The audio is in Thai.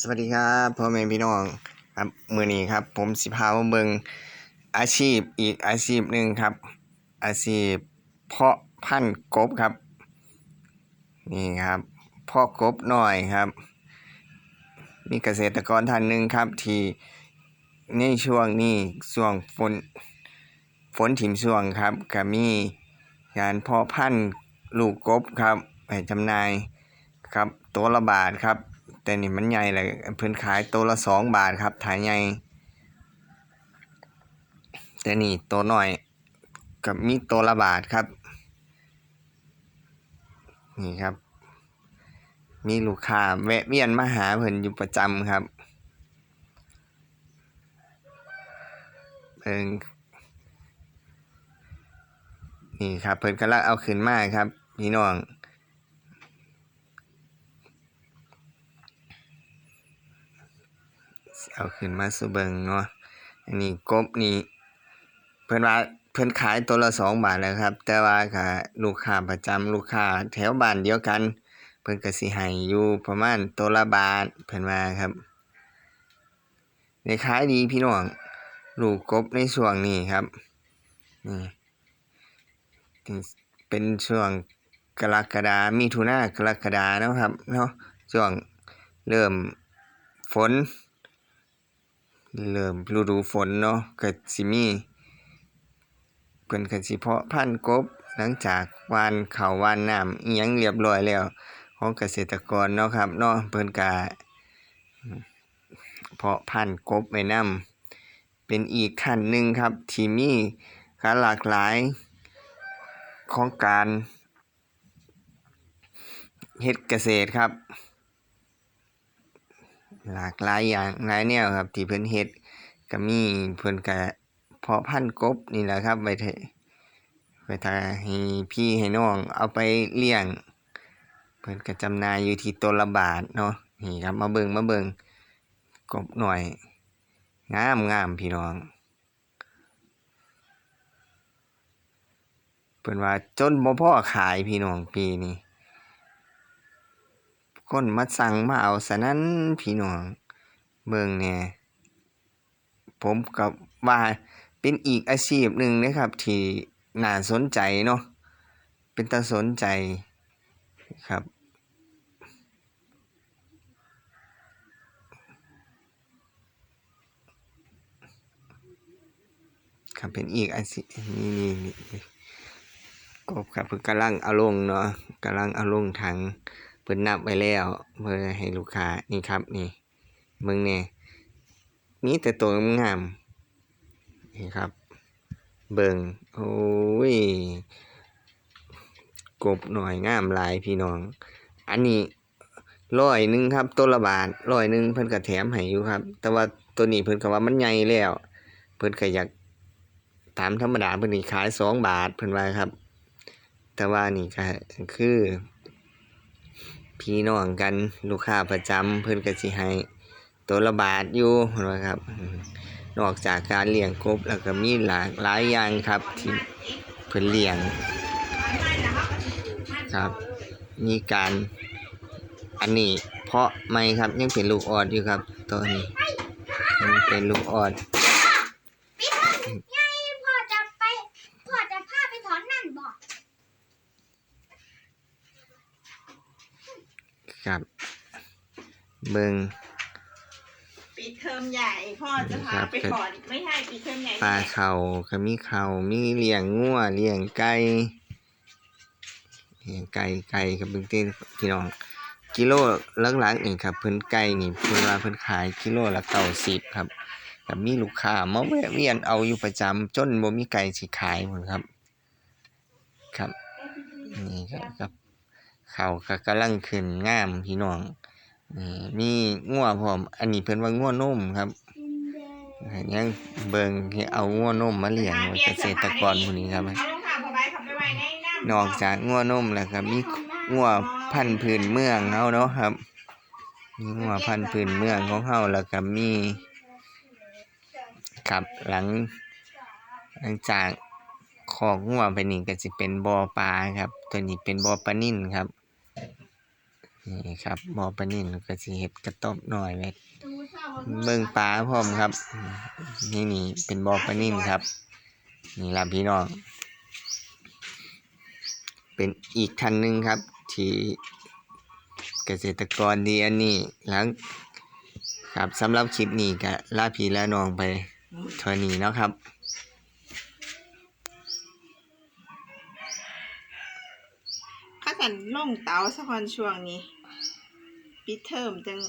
สวัสดีครับพ่อแม่พี่น้องครับมือนี้ครับ ผมสิพามาเบิงอาชีพอีกอาชีพหนึ่งครับ อาชีพเพาะพันธุ์กบครับ นี่ครับเพาะกบหน่อยครับ มีเกษตรกรท่านหนึ่งครับที่ในช่วงนี้ช่วงฝนฝนถิ่มช่วงครับก็มีการเพาะพันธุ์ลูกกบครับให้จำหน่ายครับตัวละบาทครับ แต่นี่มันใหญ่เลยเพิ่นขายตัวละสองบาทครับถ่ายใหญ่แต่นี่ตัวน้อยกับมีตัวละบาทครับ นี่ครับ มีลูกค้าแวะเวียนมาหาเพิ่นอยู่ประจำครับเพิ่นนี่ครับเพิ่นกำลังเอาขึ้นมาครับพี่น้อง เอาขึ้นมาสูเบิงเนาะอันนี้กบนี่เพิ่นว่าเพิ่นขายตัวละสองบาทแล้วครับ แต่ว่าค่ะลูกค้าประจำลูกค้าแถวบ้านเดียวกัน เพิ่นก็สิให้อยู่ประมาณตัวละบาทเพิ่นว่าครับได้ขายดีพี่น้องลูกกบในช่วงนี้ครับนี่เป็นช่วงกรกฎามีถุนากรกฎาเนาะครับเนาะช่วงเริ่มฝน เริ่มฤดูฝนเนาะก็สิมีเพิ่นก็สิเพาะพันธุ์กบ หลังจากวานข้าววานน้ำอิหยังเรียบร้อยแล้ว ของเกษตรกรเนาะครับเนาะเพิ่นก็เพาะพันธุ์กบไว้นำเป็นอีกขั้นหนึ่งครับ ที่มีการหลากหลายของการเฮ็ดเกษตรครับ หลากหลายอย่างหลายแนวครับ ที่เพิ่นเฮ็ดก็มีเพิ่นก็เพาะพันธุ์กบนี่แหละครับไว้เถอะไว้ถ้าให้พี่ให้น้องเอาไปเลี้ยง เพิ่นก็จำหน่ายอยู่ที่ตัวละบาทเนาะนี่ครับมาเบิ่งมาเบิ่งกบหน่อย งามงามพี่น้องเพิ่นว่าจนบ่พอขายพี่น้องปีนี้ คนมาสั่งมาเอาซะนั้นพี่น้องเบิ่งแหน่ยผมก็ว่าเป็นอีกอาชีพหนึ่งนะครับ ที่น่าสนใจเนาะเป็นตาสนใจครับ ครับเป็นอีกอาชีพนี่นี่นี่กบครับเพิ่นกำลังเอาลงเนาะกำลังเอาลงถัง เพิ่นนับไว้แล้ว เพื่อให้ลูกค้านี่ครับนี่เบิ่งแน่มีแต่ตัวงามนี่ครับ เบิ่งโอ้ยกบหน่อยงามหลายพี่น้อง อันนี้ร้อยหนึ่งครับตัวละบาทร้อยหนึ่งเพิ่นก็แถมให้อยู่ครับ แต่ว่าตัวนี้เพิ่นก็ว่ามันใหญ่แล้ว เพิ่นก็อยากตามธรรมดาเพิ่นนี่ขายสองบาทเพิ่นว่าครับ แต่ว่านี่ก็คือ พี่น้องกันลูกค้าประจำเพิ่นก็สิให้ตัวละบาทอยู่นว่าครับ นอกจากการเลี้ยงกบแล้วก็มีหลากหลายอย่างครับที่เพิ่นเลี้ยงครับ มีการอันนี้เพาะไม่ครับยังเป็นลูกออดอยู่ครับตัวนี้ยังเป็นลูกออด ยายพ่อจะไปพ่อจะพาไปถอนนั่นบอก ครับ เบิง ปิดเทอมใหญ่พ่อจะพาไปถอนไม่ใช่ปิดเทอมใหญ่ปลาเขาก็มีเขามีเลี้ยงงัวเลี้ยงไก่เลี้ยงไก่ไก่กับเบิ่งเต้นพี่น้อง กิโลหลักๆนี่ครับเพิ่นไก่นี่เพิ่นว่าเพิ่นขายกิโลละ90ครับกับมีลูกค้ามาแวะเวียนเอาอยู่ประจำจนบ่มีไก่สิขายพุ่นครับ ครับ นี่ก็ครับ เขาก็กำลังขึ้นงามพี่น้องนี่มีงัวพร้อม อันนี้เพิ่นว่างัวนุ่มครับยังเบิงเอางัวนุ่มมาเลี้ยงเกษตรกรพวกนี้ครับนอกจากงัวนุ่มแล้วก็มีงัวพันธุ์พื้นเมืองเฮาเนาะครับ มีงัวพันธุ์พื้นเมืองของเฮาแล้วก็มีครับหลัง หลังจากคอกงัวไปนี่ก็สิเป็นบ่อปลาครับ ตัวนี้เป็นบ่อปลานิ่นครับ นี่ครับบอปลานิ่นก็สิเฮ็ดกระต๊อบน้อยไว้ดูเศร้าเบิ่งปลาพร้อมครับ นี่นี่เป็นบ่อปลานิ่นครับ นี่ล่ะพี่น้อง เป็นอีกท่านหนึ่งครับ ที่เกษตรกรดีอันนี้แล้วครับสำหรับคลิปนี้ก็ลาพี่ลาน้องไปเท่านี้เนาะครับ กันลงเตาสักวันช่วงนี้ ปิดเทอมจัง